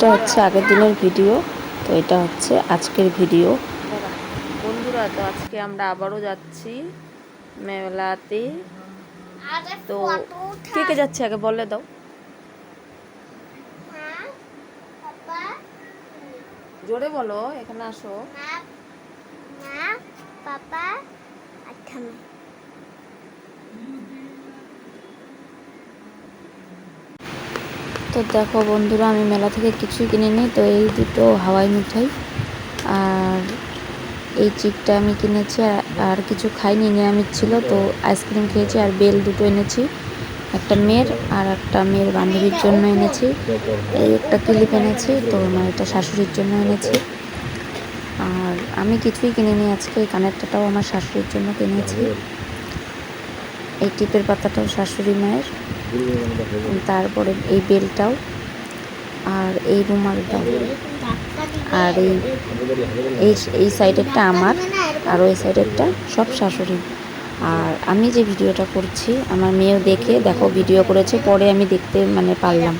ভিডিওটা হচ্ছে আগের দিনের ভিডিও, তো এটা হচ্ছে আজকের ভিডিও। বন্ধুরা, তো আজকে আমরা আবারও যাচ্ছি মেলাতে। তো কে কে যাচ্ছে আগে বলে দাও। জোরে বলো, এখানে আসো। পাপা আর ঠাম্মি তো দেখো বন্ধুরা, আমি মেলা থেকে কিছুই কিনিনি তো এই দুটো হাওয়াই মিঠাই আর এই চিপটা আমি কিনেছি আর- আর কিছু খাইনি, নিরামিষ ছিল। তো আইসক্রিম খেয়েছি আর বেল দুটো এনেছি, একটা মেয়ের আর একটা মেয়ের বান্ধবীর জন্য এনেছি। এই একটা ক্লিপ এনেছি, তো আমার এটা শাশুড়ির জন্য এনেছি। আর আমি কিছুই কিনিনি আজকে, এই কানেরটাটাও আমার শাশুড়ির জন্য কিনেছি। এই টিপের পাতাটাও শাশুড়ি মায়ের। তারপরে এই বেলটাও আর এই রুমালটাও। আর এই এই সাইডেরটা আমার আর ওই সাইডেরটা সব শাশুড়ি। আর আমি যে ভিডিওটা করছি, আমার মেয়েও দেখে, দেখো ভিডিও করেছে, পরে আমি দেখতে মানে পারলাম।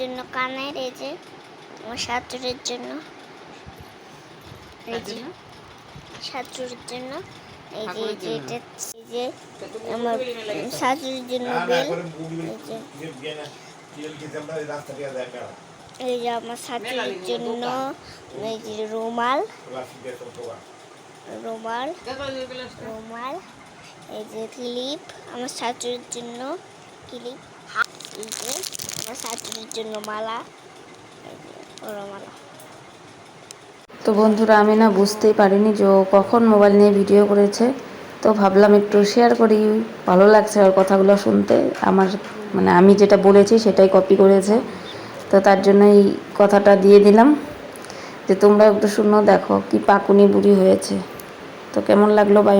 জন্য কানের, এই যে আমার জন্য। এই শাশুড়ির জন্য এই যে এই যে এটা এই যে আমার শাশুড়ির জন্য বেল এই যে। আমার শাশুড়ির জন্য এই যে রুমাল। রুমাল রুমাল এই যে ক্লিপ। আমার শাশুড়ির জন্য ক্লিপ। এই যে আমার শাশুড়ির জন্য মালা। এই যে ওরা মালা তো বন্ধুরা, আমি না বুঝতেই পারিনি যে ও কখন মোবাইল নিয়ে ভিডিও করেছে। তো ভাবলাম একটু শেয়ার করি। ভালো লাগছে ওর কথাগুলো শুনতে। আমার মানে আমি যেটা বলেছি সেটাই কপি করেছে। তো তার জন্য এই কথাটা দিয়ে দিলাম। যে তোমরা একটু শুনো, দেখো কি পাকুনি বুড়ি হয়েছে। তো কেমন লাগল? বাই